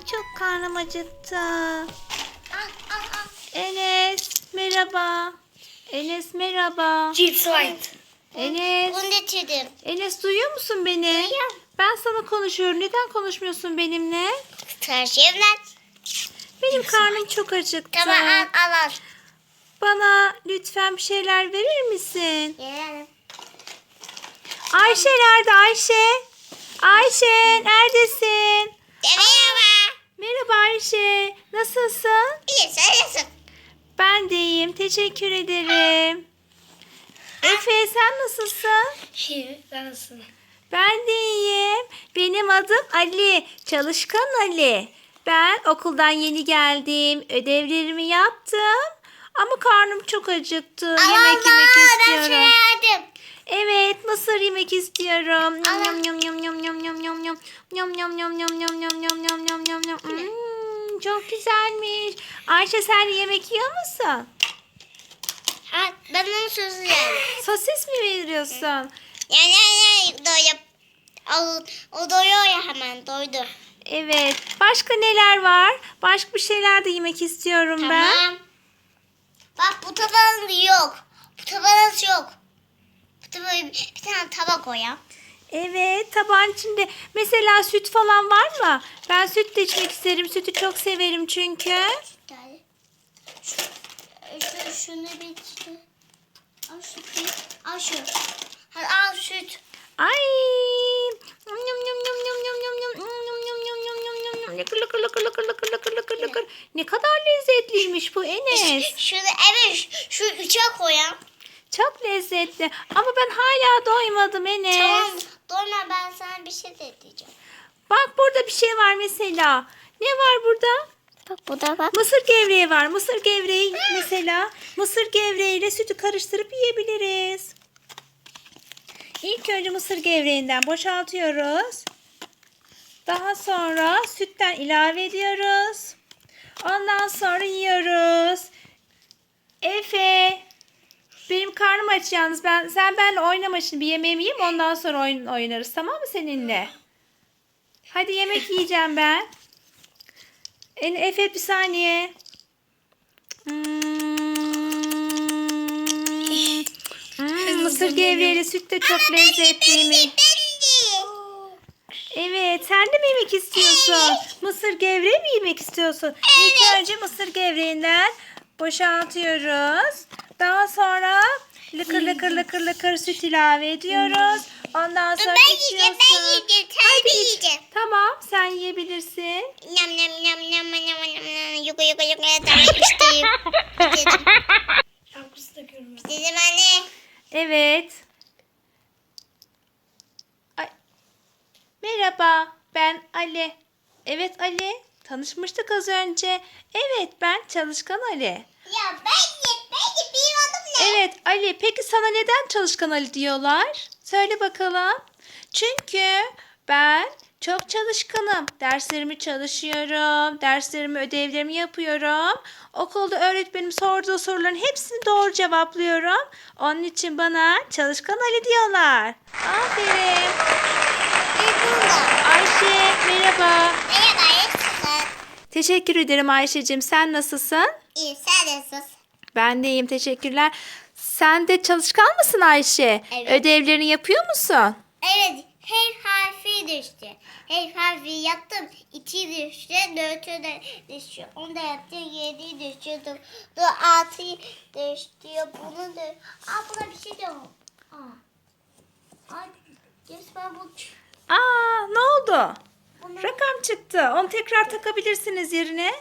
çok karnım acıktı. Al al al. Enes merhaba. Enes merhaba. Chips White. Enes. Bunu getirdim. Enes duyuyor musun beni? Duyuyorum. Ben sana konuşuyorum. Neden konuşmuyorsun benimle? Taşıyımlar. Benim karnım çok acıktı. Tamam al al al. Bana lütfen bir şeyler verir misin? Gelelim. Ayşe nerede Ayşe? Ayşe neredesin? Merhaba. Merhaba Ayşe. Nasılsın? İyi sen nasılsın? Ben de iyiyim. Teşekkür ederim. Efe sen nasılsın? İyi. Ben nasılsın? Ben de iyiyim. Benim adım Ali. Çalışkan Ali. Ben okuldan yeni geldim. Ödevlerimi yaptım. Ama karnım çok acıktı. yemek yemek Ben şey istiyorum. verdim. Evet, mısır yemek istiyorum. Yum Allah. yum yum yum yum yum yum yum. Yum yum yum yum yum yum yum yum yum yum yum. Hmm, çok güzelmiş. Ayşe sen yemek yiyor musun? Ha, ben onun sözü yani. Sosis mi veriyorsun? Yani yani doyup. O, o doyuyor ya hemen doydu. Evet. Başka neler var? Başka bir şeyler de yemek istiyorum ben. Tamam. Bak bu tabağın yok. Bu tabağın yok. Bu tabağa bir tane tabak ya. Evet, tabağın içinde mesela süt falan var mı? Ben süt de içmek isterim. Sütü çok severim çünkü. Şu, şu, şunu bir işte. Al şu. Al şu. Hadi al süt. Ay! Yum yum yum yum yum yum yum yum yum yum yum yum yum yum yum. Lıkır lıkır lıkır lıkır lıkır lıkır lıkır lıkır. Ne kadar lezzetliymiş bu Enes. Şunu evet şu üçe koyalım. Çok lezzetli. Ama ben hala doymadım Enes. Tamam. Doyma ben sana bir şey de diyeceğim. Bak burada bir şey var mesela. Ne var burada? Bak bu da bak. Mısır gevreği var. Mısır gevreği mesela. Mısır gevreğiyle sütü karıştırıp yiyebiliriz. İlk önce mısır gevreğinden boşaltıyoruz. Daha sonra sütten ilave ediyoruz. Ondan sonra yiyoruz. Benim karnım aç yalnız. Ben, sen benimle oynama şimdi. Bir yemeğimi yiyeyim ondan sonra oyun oynarız. Tamam mı seninle? Hadi yemek yiyeceğim ben. En Efe bir saniye. Hmm. Hmm, mısır gevreğiyle süt de çok lezzetliymiş. Evet, sen de mi yemek istiyorsun? Mısır gevreği mi yemek istiyorsun? İlk önce mısır gevreğinden boşaltıyoruz. Daha sonra lıkır lıkır lıkır lıkır süt ilave ediyoruz. Ondan sonra Ben yiyeceğim, ben içiyorsun. yiyeceğim, sen Hadi de iç. yiyeceksin. Tamam, sen yiyebilirsin. Nam nam nam nam nam nam nam yuka yuka yuka tamam içtim. Dedim. Şapkası takıyorum. Dedim anne. Evet. Ay. Merhaba, ben Ali. Evet Ali, tanışmıştık az önce. Evet, ben Çalışkan Ali. Ya ben de bir oğlum ne? Evet Ali, peki sana neden Çalışkan Ali diyorlar? Söyle bakalım. Çünkü ben çok çalışkanım. Derslerimi çalışıyorum. Derslerimi, ödevlerimi yapıyorum. Okulda öğretmenim sorduğu soruların hepsini doğru cevaplıyorum. Onun için bana Çalışkan Ali diyorlar. Aferin. Ayşe merhaba. Merhaba nasılsın? Teşekkür ederim Ayşe'cim. Sen nasılsın? İyi sen nasılsın? Ben de iyiyim. Teşekkürler. Sen de çalışkan mısın Ayşe? Evet. Ödevlerini yapıyor musun? Evet her harfi düştü. Her harfi yaptım. İki düştü. Dörtü de düştü. Onu da yaptım. Yedi düştü. Do, altı düştü. Bunu da. Aa buna bir şey de yok. Aa. Ay. Resmen bu. Aa, ne oldu? Bunu. Rakam çıktı. Onu tekrar takabilirsiniz yerine.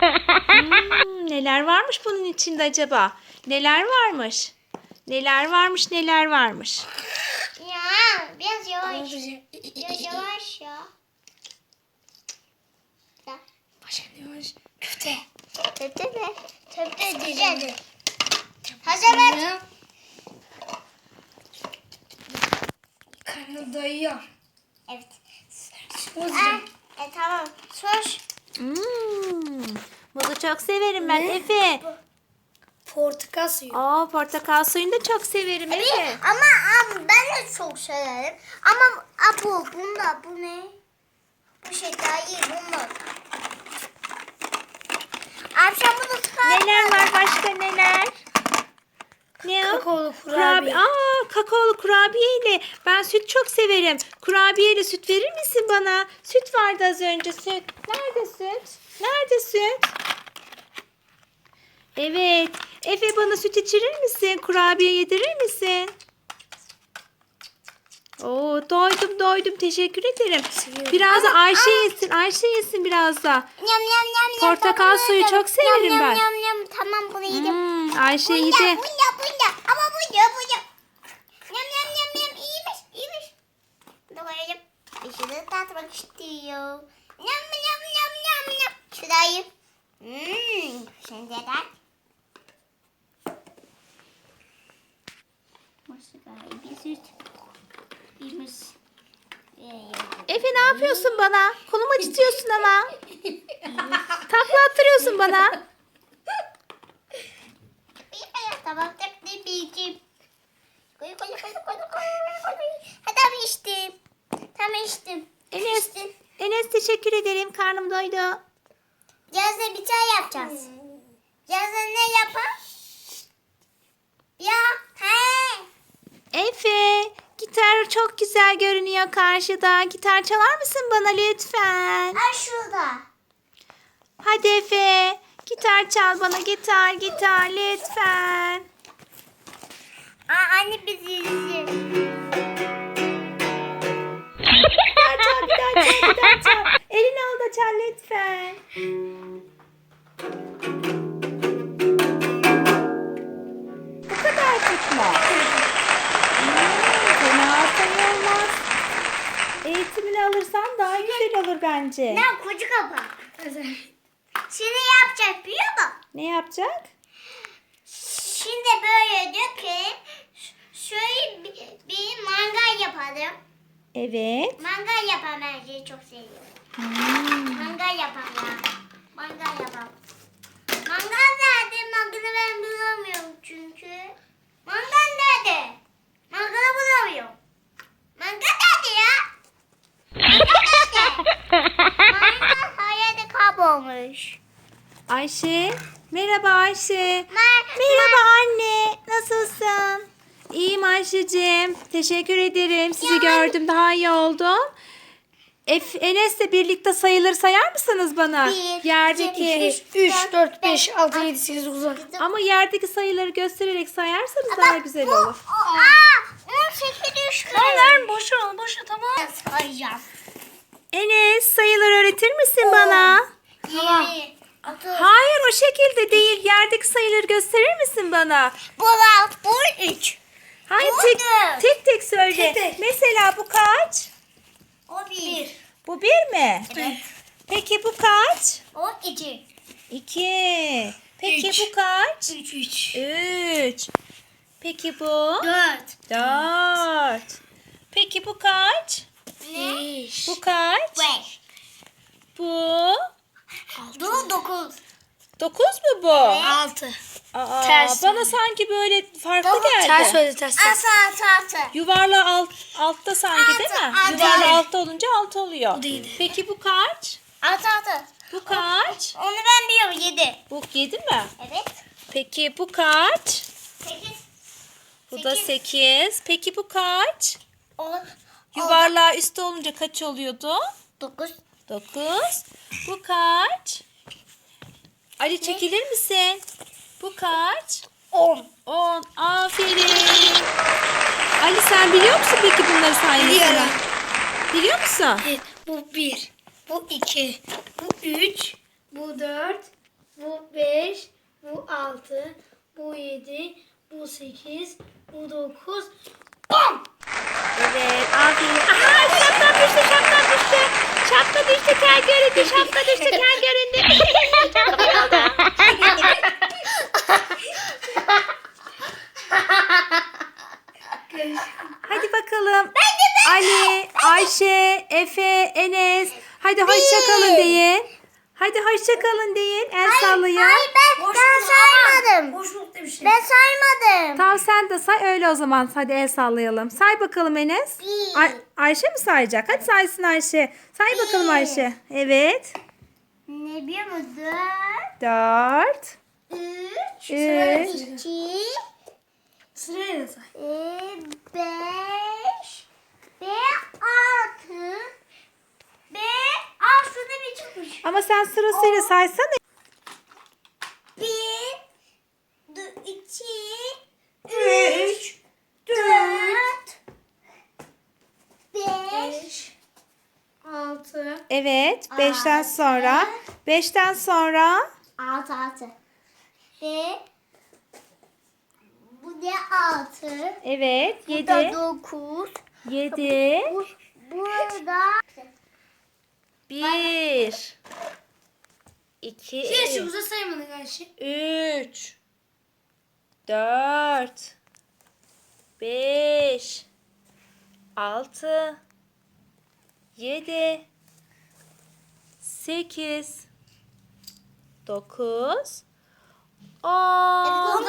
Hmm, neler varmış bunun içinde acaba? Neler varmış? Neler varmış, neler varmış? Ya biraz yavaş. Biraz yavaş ya. Başka ne var? Köfte. Töpte mi? Töpte diyeceğim. Hazır ver. Karnı doyuyor. Evet. Aa, e, tamam. Sus. Hmm, bunu çok severim ben Efe. Portakal suyu. Aa, portakal suyunu da çok severim Efe. Ama, ama ben de çok severim. Ama Apple. Bunda bu ne? Bu şeftali bunda. Akşam bunu çıkar. Neler var başka neler? Ne o? Kakaolu Kurabiye. kurabiye. Aa, kakaolu kurabiyeyle. Ben süt çok severim. Kurabiyeyle süt verir misin bana? Süt vardı az önce süt. Nerede süt? Nerede süt? Evet. Efe bana süt içirir misin? Kurabiye yedirir misin? Oo, doydum doydum. Teşekkür ederim. Seviyorum. Biraz da Ayşe yesin. Ayşe yesin biraz da. Yam yam yam yam. Portakal suyu yam, çok severim yam, ben. Yam yam yam. Tamam bunu yiyeceğim. Hmm, Ayşe yedi. bunda, bunda. Bunda. Yam yam yam yam. İyiymiş, iyiymiş. Dolayım. İşini tatmak istiyor. Yam yam yam yam yam. Şurayı. Hmm. Şimdi de. Bir süt. Bir mus. Efe ne yapıyorsun bana? Kolumu acıtıyorsun ama. Takla attırıyorsun bana. Bir tek bir bilgim. Tamam içtim. Enes, İçtim. Enes teşekkür ederim. Karnım doydu. Yazda bir çay yapacağız. Yazda ne yapar? Ya he. Efe, gitar çok güzel görünüyor karşıda. Gitar çalar mısın bana lütfen? Ha şurada. Hadi Efe, gitar çal bana gitar gitar lütfen. Aa anne biz olur bence. Ne koca kapak. Şimdi yapacak biliyor musun? Ne yapacak? Şimdi böyle dökeyim. Şöyle bir, bir mangal yapalım. Evet. Mangal yapan ben şeyi çok seviyorum. Hmm. Mangal yapan ya. Mangal yapan. Mangal nerede? Mangalı ben bulamıyorum çünkü. Mangal nerede? Mangalı bulamıyorum. Mangal nerede ya? Mangal nerede? Mangal hayalde kaybolmuş. Ayşe. Merhaba Ayşe. Ma- Merhaba anne. Nasılsın? İyiyim Ayşe'cim. Teşekkür ederim. Sizi Ya ben- gördüm. Daha iyi oldum. Ef Enes'le birlikte sayıları sayar mısınız bana? Bir, Yerdeki iki, 3, 4, 5, 6, 7, 8, 9, 10. ama yerdeki sayıları göstererek sayarsanız daha güzel bu- olur. Aa, 18 düştü. Lan boş ol, boş ol tamam. Sayacağım. Enes sayıları öğretir misin bana? Tamam. Hayır o şekilde değil. Yerdeki sayıları gösterir misin bana? Bu var. Bu üç. Hayır Bu tek, dört. tek tek söyle. Tek tek. Mesela bu kaç? O bir. Bu bir mi? Evet. Peki bu kaç? O iki. İki. Peki Üç. bu kaç? 3, 3. Üç. Peki bu? 4, Dört. Peki bu kaç? 5, Bu kaç? Beş. Bu? Bu dokuz. Dokuz mu bu? 6. Aa, Ters bana sanki böyle farklı Dokuz. geldi. Ters söyle ters. ters. Asa asa asa. Yuvarla alt, altta sanki değil mi? Altı, altı. Yuvarla altta olunca alt oluyor. Değil. Peki bu kaç? Asa asa. Bu kaç? Onu ben biliyorum yedi. Bu yedi mi? Evet. Peki bu kaç? Sekiz. Bu da Sekiz. sekiz. Peki bu kaç? O, Yuvarlağı üstü olunca kaç oluyordu? dokuz. Dokuz. Bu kaç? Ali çekilir misin? Bu kaç? On. On. Aferin. Ali sen biliyor musun peki bunları saymasını? Biliyorum. Biliyor musun? Evet, bu 1, bu 2, bu 3, bu 4, bu 5, bu 6, bu 7, bu 8, bu 9, 10. Evet. Aferin. Aha şapkan düştü şapkan düştü. Şapka düştü kel göründü. Şapka düştü kel göründü. Hadi bakalım. Ali, Ayşe, Efe, Enes. Hadi hoşça kalın deyin. Hadi hoşçakalın deyin. El sallayın. hayır ben, ben saymadım. Boş nokta bir şey. Ben saymadım. Sen de say öyle o zaman. Hadi el sallayalım. Say bakalım Enes. Bir. Ay- Ayşe mi sayacak? Hadi saysın Ayşe. Say bakalım Bir. Ayşe. Evet. Ne biliyor musun? Dört, Dört. üç, Üç. iki, Sırayla say. e, beş ve altı ve aslında bir çıkmış. Ama sen sırasıyla saysana. 5'ten sonra. 5'ten sonra. 6 6. Ve bu ne 6? Evet. 7. Bu da 9. 7. Bu, burada 1 2 Şu yaşımıza saymadık Ayşe. 3 4 5 6 7 Sekiz. Dokuz. On.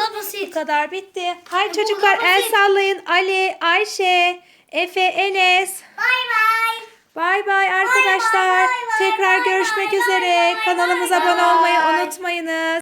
Bu kadar bitti. Hay çocuklar el sallayın. Ali, Ayşe, Efe, Enes. bay bay. Bay bay arkadaşlar. Tekrar görüşmek üzere. Kanalımıza abone olmayı unutmayınız.